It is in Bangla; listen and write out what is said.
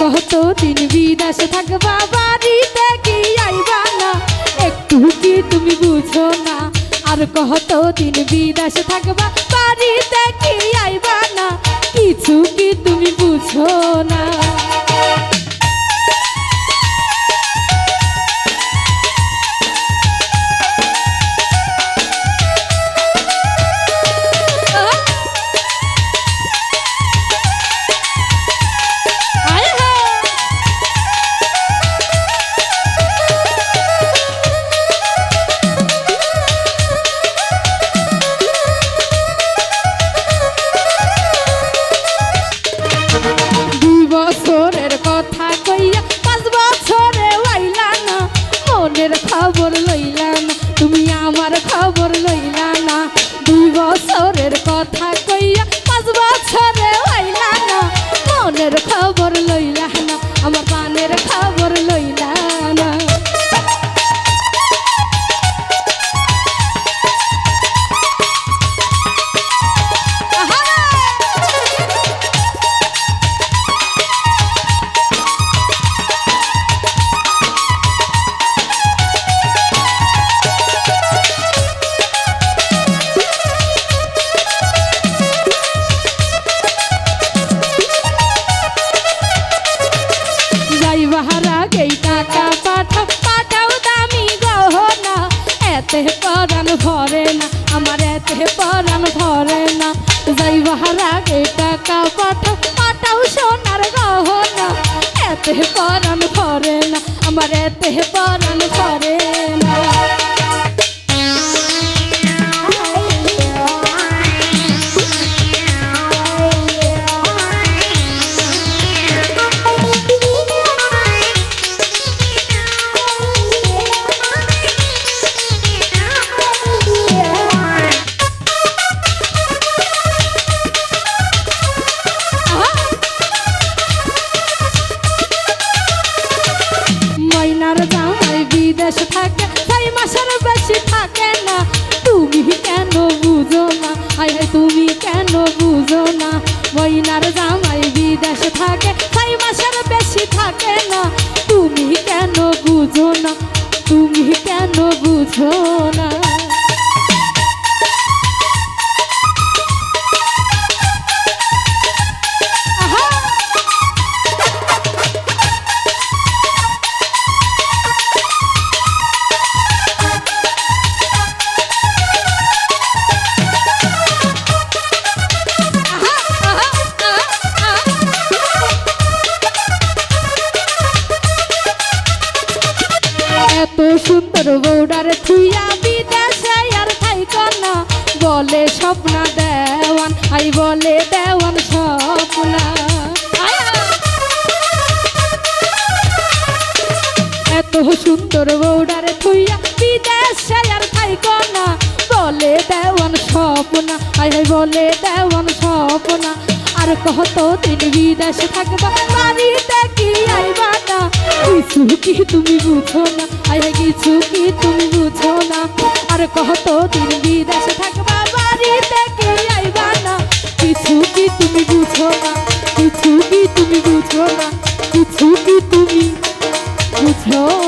কত দিন বিনাশ থাকবা বাড়িতে কি আইবা না? একটু কি তুমি বুঝো না? আর কত দিন বিনাশ থাকবা বাড়িতে কি আইবা না? কথা এতে পরাণ ভরে না, আমার এতে পরাণ ভরে না। যাই গেই টাকা পাঠাও পাঠাও সোনার গহনা। এতে পরাণ ভরে না, আমার এতে পরাণ ভরে বুঝো সুন্দর বৌডার থুইয়া বিদেশে আর থাইক না। বলে স্বপ্না দেওয়ান, আই বলে দেওয়ান স্বপ্না। এত সুন্দর বৌডার থুইয়া বিদেশে আর থাইক না। বলে দেওয়ান স্বপ্না, আই হাই বলে দেওয়ান স্বপ্না। আর কত দিন বিদেশে থাকবা, বাড়িতে কি আইবা? কিছু কি তুমি বুঝো না? আয় কিছু কি তুমি বুঝো না? আর কত দিন বিদেশে থাকবা, বাড়িতে কি আইবা না? কিছু কি তুমি বুঝো না? কিছু কি তুমি বুঝো না? কিছু কি তুমি বুঝো?